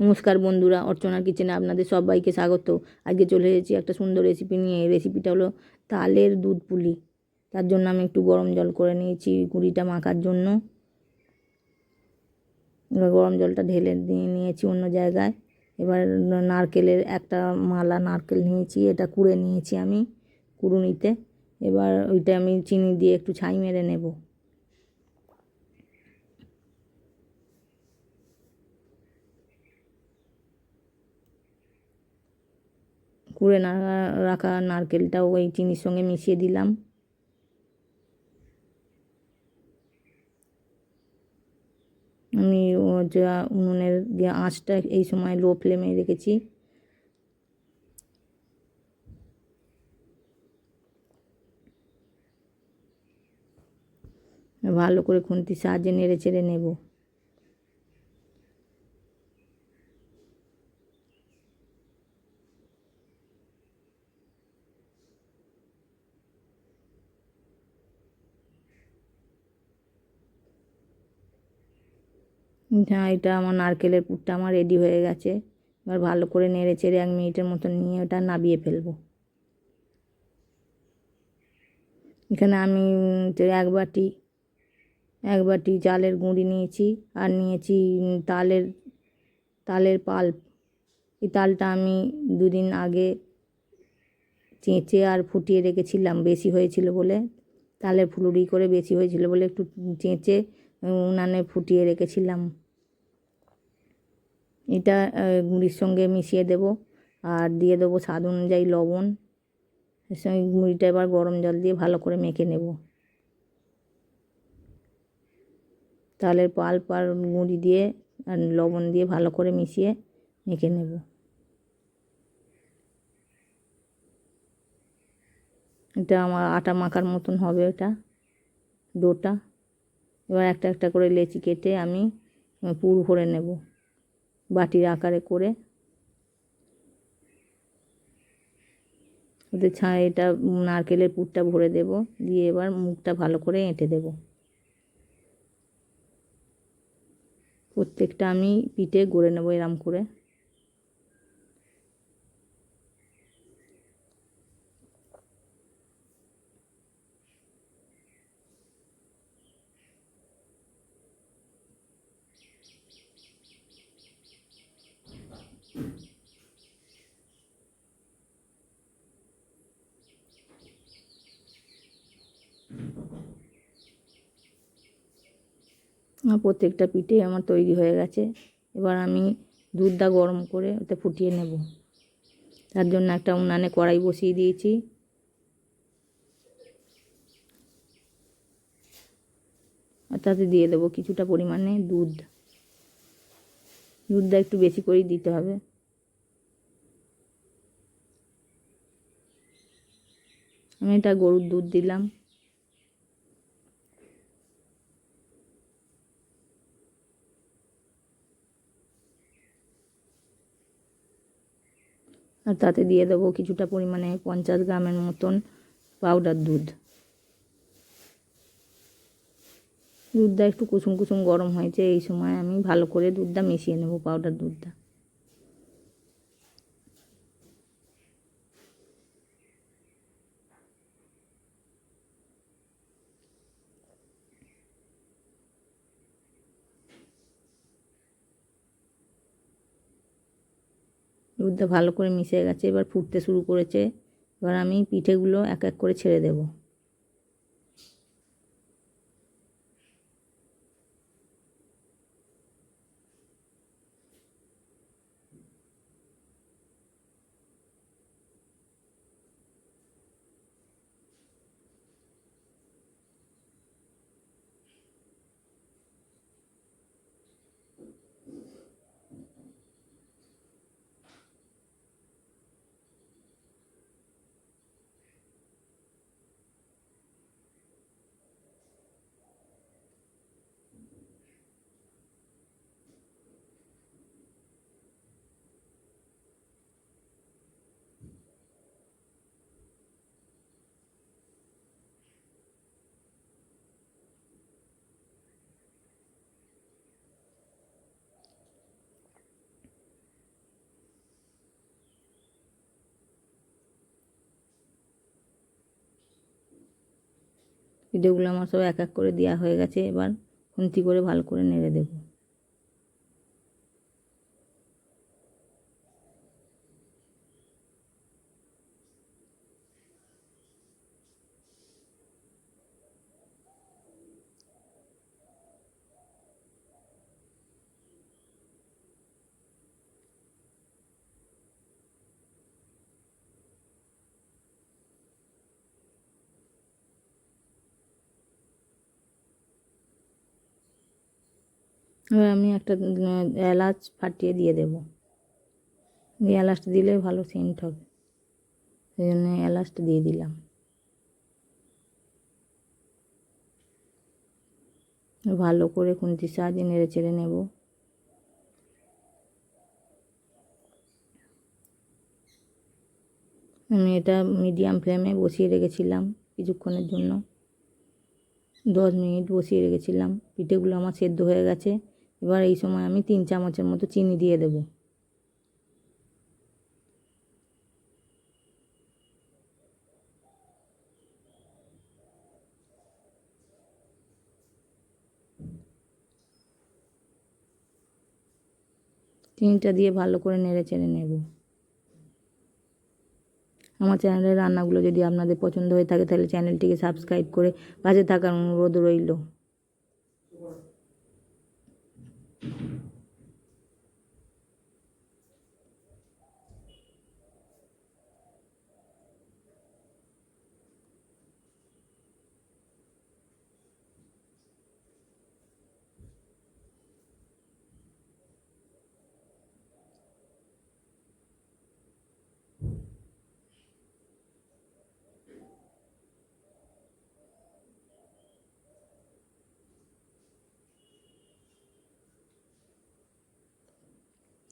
নমস্কার বন্ধুরা অর্চনার কিচেনে আপনাদের সবাইকে স্বাগত। আজকে চলে এসেছি একটা সুন্দর রেসিপি নিয়ে। রেসিপিটা হলো তালের দুধ পুলি। তার জন্য আমি একটু গরম জল করে নিয়েছি, গুঁড়িটা মাখার জন্য। এবার গরম জলটা ঢেলে দিয়ে নিয়েছি অন্য জায়গায়। এবার নারকেলের একটা মালা নারকেল নিয়েছি, এটা কুড়ে নিয়েছি আমি কুড়ুনিতে। এবার ওইটা আমি চিনি দিয়ে একটু ছাই মেরে নেব। কুড়ে না রাখা নারকেলটাও ওই চিনির সঙ্গে মিশিয়ে দিলাম। আমি যা উনুনের দিয়ে আঁচটা এই সময় লো ফ্লেমে রেখেছি। ভালো করে খুন্তির সাহায্যে নেড়ে চেড়ে নেব। হ্যাঁ এটা আমার নারকেলের পুরটা আমার রেডি হয়ে গেছে। এবার ভালো করে নেড়ে চেড়ে এক মিনিটের মতো নিয়ে ওটা নাবিয়ে ফেলব। এখানে আমি এক বাটি এক বাটি চালের গুঁড়ি নিয়েছি আর নিয়েছি তালের তালের পাল্প। এই তালটা আমি দুদিন আগে চেঁচে আর ফুটিয়ে রেখেছিলাম, বেশি হয়েছিল বলে। তালের ফুলুরি করে বেশি হয়েছিল বলে একটু চেঁচে উনানে ফুটিয়ে রেখেছিলাম। এটা গুঁড়ির সঙ্গে মিশিয়ে দেব আর দিয়ে দেবো স্বাদ অনুযায়ী লবণ। এর সঙ্গে গুঁড়িটা এবার গরম জল দিয়ে ভালো করে মেখে নেব। তালের পাল্প আর গুঁড়ি দিয়ে আর লবণ দিয়ে ভালো করে মিশিয়ে মেখে নেব। এটা আমার আটা মাখার মতন হবে এটা, ডোটা। এবার একটা একটা করে লেচি কেটে আমি পুর ভরে নেব বাটির আকারে করে। ওতে ছা এটা নারকেলের পুরটা ভরে দেব, দিয়ে এবার মুখটা ভালো করে এঁটে দেব। প্রত্যেকটা আমি পিঠে গড়ে নেব এরম করে। প্রত্যেকটা পিঠে আমার তৈরি হয়ে গেছে। এবার আমি দুধটা গরম করে ওতে ফুটিয়ে নেব। তার জন্য একটা উনানে কড়াই বসিয়ে দিয়েছি। আর তাতে দিয়ে দেবো কিছুটা পরিমাণে দুধ। দুধটা একটু বেশি করেই দিতে হবে। আমি এটা গরুর দুধ দিলাম আর তাতে দিয়ে দেবো কিছুটা পরিমাণে পঞ্চাশ গ্রামের মতন পাউডার দুধ। দুধটা একটু কুসুম কুসুম গরম হয়েছে, এই সময় আমি ভালো করে দুধটা মিশিয়ে নেব পাউডার দুধটা। দুধটা ভালো করে মিশে গেছে, এবার ফুটতে শুরু করেছে। এবার আমি পিঠেগুলো এক এক করে ছেড়ে দেবো। পিঠেগুলো আমার সব এক এক করে দেওয়া হয়ে গেছে, এবার খুন্তি করে ভালো করে নেড়ে দেবো। এবার আমি একটা এলাচ ফাটিয়ে দিয়ে দেবো। এই এলাচটা দিলে ভালো সেন্ট হবে। সেই জন্য এলাচটা দিয়ে দিলাম। ভালো করে খুন্তির সাহায্যে নেড়ে চেড়ে নেব। আমি এটা মিডিয়াম ফ্লেমে বসিয়ে রেখেছিলাম কিছুক্ষণের জন্য। দশ মিনিট বসিয়ে রেখেছিলাম। পিঠেগুলো আমার সেদ্ধ হয়ে গেছে। এবার এই সময় আমি তিন চামচের মতো চিনি দিয়ে দেব। চিনিটা দিয়ে ভালো করে নেড়ে চেড়ে নেব। আমার চ্যানেলের রান্নাগুলো যদি আপনাদের পছন্দ হয়ে থাকে, তাহলে চ্যানেলটিকে সাবস্ক্রাইব করে পাশে থাকার অনুরোধ রইল। Thank you.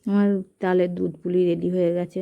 আমার তালের দুধ পুলি রেডি হয়ে গেছে।